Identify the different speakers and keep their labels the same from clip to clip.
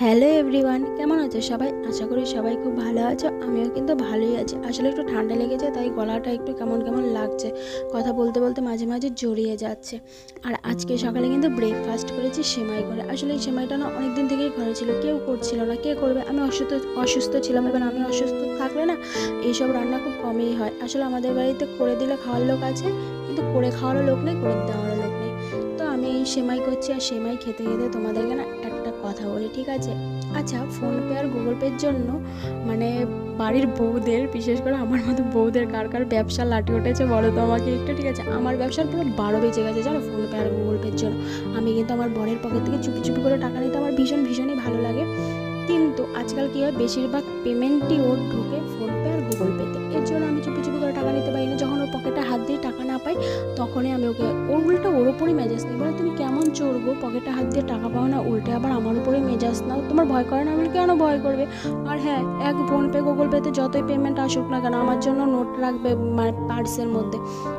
Speaker 1: Hello everyone, কেমন আছো সবাই? আশা করি সবাই খুব ভালো আছো, আমিও কিন্তু ভালোই আছি। আসলে একটু ঠান্ডা লেগেছে, তাই গলাটা একটু কেমন কেমন লাগছে, কথা বলতে বলতে মাঝে মাঝে জড়িয়ে যাচ্ছে। আর আজকে সকালে কিন্তু ব্রেকফাস্ট করেছি সেমাই করে। আসলে এই সেমাইটা না অনেক দিন থেকেই ঘরে ছিল, কেউ করছিল না, কে করবে? আমি অসুস্থ অসুস্থ ছিলাম, এবার আমি অসুস্থ থাকলে না এইসব রান্না খুব কমই হয়। আসলে আমাদের বাড়িতে করে দিলে খাওয়ার লোক আছে, কিন্তু করে খাওয়ারও লোক নেই, করে দেওয়ারও লোক নেই। তো আমি এই সেমাই করছি, আর সেমাই খেতে খেতে তোমাদেরকে না কথা বলি, ঠিক আছে? আচ্ছা ফোনপে আর গুগল পের জন্য মানে বাড়ির বউদের, বিশেষ করে আমার মতো বউদের কার কার ব্যবসা লাঠি উঠেছে বলো তো আমাকে একটু, ঠিক আছে? আমার ব্যবসার পুরো বারো বেজে গেছে, জানো ফোনপে আর গুগল পের জন্য। আমি কিন্তু আমার বরের পকেট থেকে চুপি চুপি করে টাকা নিতে আমার ভীষণ, ভীষণই ভালো লাগে। কিন্তু আজকাল কী হয়? বেশিরভাগ পেমেন্টই ওর ঢোকে ফোনপে আর গুগল পেতে এর জন্য আমি চুপি টাকা নিতে পারি না। যখন ওর পকেটে হাত দিয়ে টাকা না পাই, তখনই আমি ওকে, ওর উল্টো, ওর ওপরই মেজাজ নিই। বলে, তুমি কেমন চড়বো পকেটে হাত দিয়ে টাকা পাও না, উল্টে আবার আমার উপরেই মেজাজ নাও। তোমার ভয় করে না? বলে, কেন ভয় করবে? আর হ্যাঁ এক ফোনপে গুগল পেতে যতই পেমেন্ট আসুক না কেন, আমার জন্য নোট রাখবে পার্সের মধ্যে।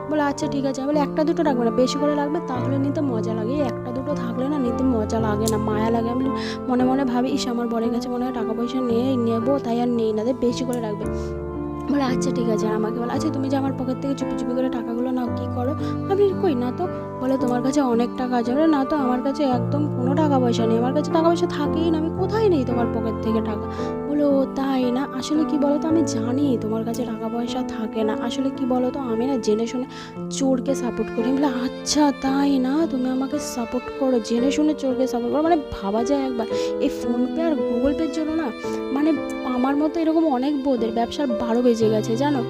Speaker 1: বলে আচ্ছা ঠিক আছে। বলে, একটা দুটো রাখবে না, বেশি করে লাগবে তাহলে নিতে মজা লাগে। একটা দুটো থাকলে না নিতে মজা লাগে না, মায়া লাগে। আমি মনে মনে ভাবি ইস আমার বরের কাছে মনে হয় টাকা পয়সা নিয়ে নেব, তাই আর নেই না বেশি করে রাখবে বলে আচ্ছা ঠিক আছে আর আমাকে বলে আচ্ছা তুমি যে আমার পকেট থেকে চুপি চুপি করে টাকাগুলো নাও, কী করো? আমি কই, না তো। বলে, তোমার কাছে অনেক টাকা আছে। বলে, না তো, আমার কাছে একদম কোনো টাকা পয়সা নেই। আমার কাছে টাকা পয়সা থাকেই না। আমি কোথায় নেই তোমার পকেট থেকে টাকা? বলো, ও, তাই না। আসলে কি বলো তো আমি জানি তোমার কাছে টাকা পয়সা থাকে না। আসলে কি বলো তো আমি না জেনে শুনে চোরকে সাপোর্ট করি। বলি আচ্ছা তাই না? তুমি আমাকে সাপোর্ট করো। জেনে শুনে চোরকে সাপোর্ট করো। মানে ভাবা যায় একবার। এই ফোনপে আর গুগল পের জন্য না মানে আমার মতো এরকম অনেক বউদের ব্যবসার বারো বেজে গেছে, জানো?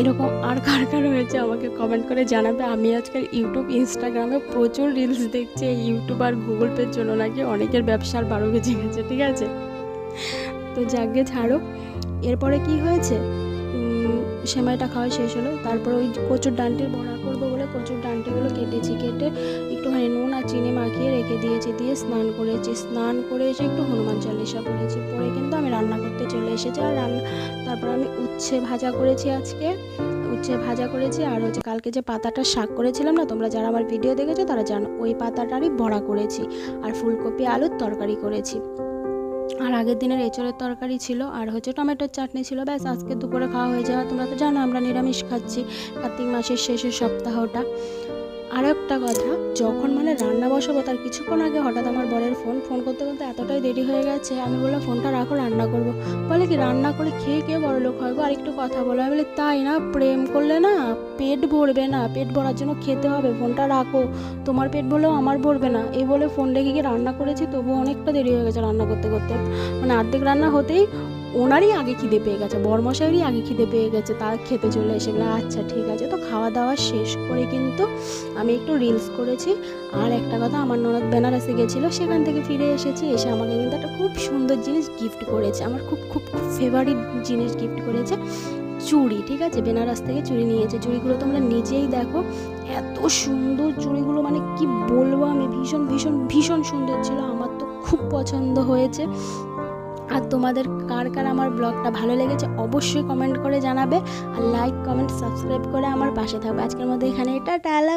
Speaker 1: এরকম আর কার কার হয়েছে আমাকে কমেন্ট করে জানাবে। আমি আজকাল ইউটিউব ইনস্টাগ্রামে প্রচুর রিলস দেখছি ইউটিউব আর গুগল পের জন্য নাকি অনেকের ব্যবসার বারো বেজে গেছে, ঠিক আছে? তো যাকে ছাড়ো এরপরে কি হয়েছে? সেমাইটা খাওয়া শেষ হলো, তারপর ওই কচুর ডান্টির বড়া করব বলে কচুর ডান্টিগুলো কেটেছি, কেটে আর রেখে দিয়েছি, দিয়ে স্নান করেছি। স্নান করে এসে একটু হনুমান চালিশা পড়েছি পরে কিন্তু আমি রান্না করতে চলে এসেছি। আর রান্না, তারপর আমি উচ্ছে ভাজা করেছি আজকে। উচ্ছে ভাজা করেছি আর হচ্ছে কালকে যে পাতাটা শাক করেছিলাম না, তোমরা যারা আমার ভিডিও দেখেছ তারা জানো, ওই পাতাটারই বড়া করেছি। আর ফুলকপি, আলুর তরকারি করেছি। আর আগের দিনের এঁচড়ের তরকারি ছিল, আর হচ্ছে টমেটোর চাটনি ছিল। ব্যাস, আজকে দুপুরে খাওয়া হয়ে যাওয়া। তোমরা তো জানো, আমরা নিরামিষ খাচ্ছি কার্তিক মাসের শেষের সপ্তাহটা। আরও একটা কথা, যখন মানে রান্না বসাবো, তার কিছুক্ষণ আগে হঠাৎ আমার বরের ফোন ফোন করতে করতে এতটাই দেরি হয়ে গেছে, আমি বললাম ফোনটা রাখো, রান্না করব। বলে কি, রান্না করে খেয়ে খেয়ে বড় লোক হয় আর একটু কথা বলো। আমি বলি, তাই না? প্রেম করলে না পেট ভরবে না, পেট ভরার জন্য খেতে হবে। ফোনটা রাখো, তোমার পেট ভরলেও আমার ভরবে না। এই বলে ফোন রেখে গিয়ে রান্না করেছি তবু অনেকটা দেরি হয়ে গেছে রান্না করতে করতে। মানে অর্ধেক রান্না হতেই ওনারই আগে খিদে পেয়ে গেছে, বরমশাইয়েরই আগে খিদে পেয়ে গেছে, তার খেতে চলে এসে বলে আচ্ছা ঠিক আছে, তো খাওয়া দাওয়া শেষ করে কিন্তু আমি একটু রিলস করেছি, আর একটা কথা, আমার ননদ বেনারসে গেছিল, সেখান থেকে ফিরে এসেছি, এসে আমাকে কিন্তু একটা খুব সুন্দর জিনিস গিফট করেছে, আমার খুব খুব খুব ফেভারিট জিনিস গিফট করেছে, চুড়ি, ঠিক আছে, বেনারস থেকে চুড়ি নিয়েছে, চুড়িগুলো তোমরা নিজেই দেখো, এত সুন্দর চুড়িগুলো মানে কি বলব আমি, ভীষণ ভীষণ ভীষণ সুন্দর ছিল, আমার তো খুব পছন্দ হয়েছে আর তোমাদের কার কার আমার ব্লগটা ভালো লেগেছে অবশ্যই কমেন্ট করে জানাবে আর লাইক কমেন্ট সাবস্ক্রাইব করে আমার পাশে থাকবে। আজকের মধ্যে এখানে এটা টালা